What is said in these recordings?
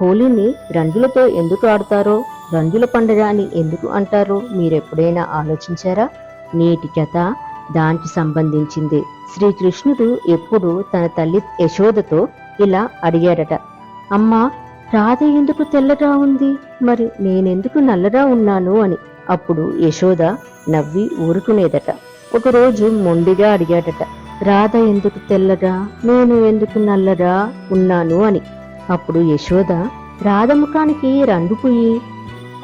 హోలీని రంగులతో ఎందుకు ఆడతారో రంగుల పండుగ అని ఎందుకు అంటారో మీరెప్పుడైనా ఆలోచించారా? నేటి కథ దానికి సంబంధించింది. శ్రీకృష్ణుడు ఎప్పుడు తన తల్లి యశోదతో ఇలా అడిగాడట. అమ్మా రాధ ఎందుకు తెల్లగా ఉంది? మరి నేనెందుకు నల్లగా ఉన్నాను? అని. అప్పుడు యశోద నవ్వి ఊరుకునేదట. ఒకరోజు మొండిగా అడిగాడట. రాధ ఎందుకు తెల్లగా? నేను ఎందుకు నల్లగా ఉన్నాను? అని. అప్పుడు యశోద రాధ ముఖానికి రంగు పుయ్యి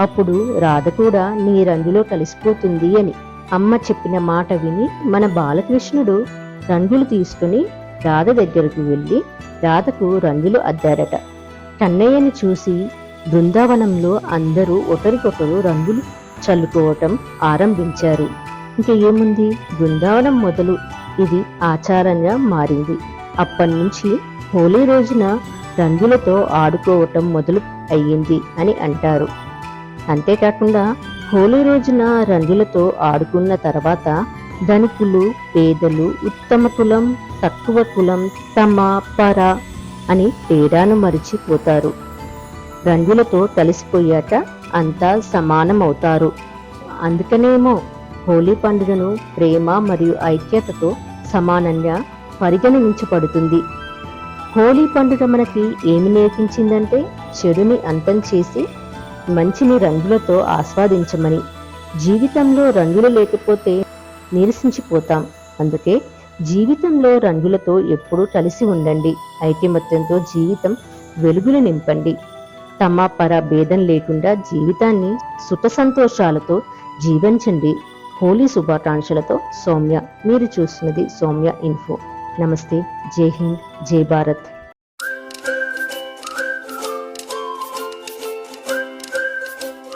అప్పుడు రాధ కూడా నీ రంగులో కలిసిపోతుంది అని అమ్మ చెప్పిన మాట విని మన బాలకృష్ణుడు రంగులు తీసుకుని రాధ దగ్గరకు వెళ్ళి రాధకు రంగులు అద్దారట. కన్నయ్యని చూసి బృందావనంలో అందరూ ఒకరికొకరు రంగులు చల్లుకోవటం ఆరంభించారు. ఇంక ఏముంది? బృందావనం మొదలు. ఇది ఆచారంగా మారింది. అప్పటి నుంచి హోలీ రోజున రంగులతో ఆడుకోవటం మొదలు అయ్యింది అని అంటారు. అంతేకాకుండా హోలీ రోజున రంగులతో ఆడుకున్న తర్వాత ధనికులు పేదలు ఉత్తమ కులం తక్కువ కులం తమ పర అని తేడాను మరిచిపోతారు. రంగులతో కలిసిపోయాక అంతా సమానమవుతారు. అందుకనేమో హోలీ పండుగను ప్రేమ మరియు ఐక్యతతో సమానంగా పరిగణించబడుతుంది. హోలీ పండుగ మనకి ఏమి నేర్పించిందంటే చెడుని అంతం చేసి మంచిని రంగులతో ఆస్వాదించమని. జీవితంలో రంగులు లేకపోతే నిరసించిపోతాం. అందుకే జీవితంలో రంగులతో ఎప్పుడూ కలిసి ఉండండి. ఐకమత్యంతో జీవితం వెలుగులు నింపండి. తమ పర భేదం లేకుండా జీవితాన్ని సుఖ సంతోషాలతో జీవించండి. హోలీ శుభాకాంక్షలతో సౌమ్య. మీరు చూస్తున్నది సౌమ్య ఇన్ఫో. नमस्ते जय हिंद जय भारत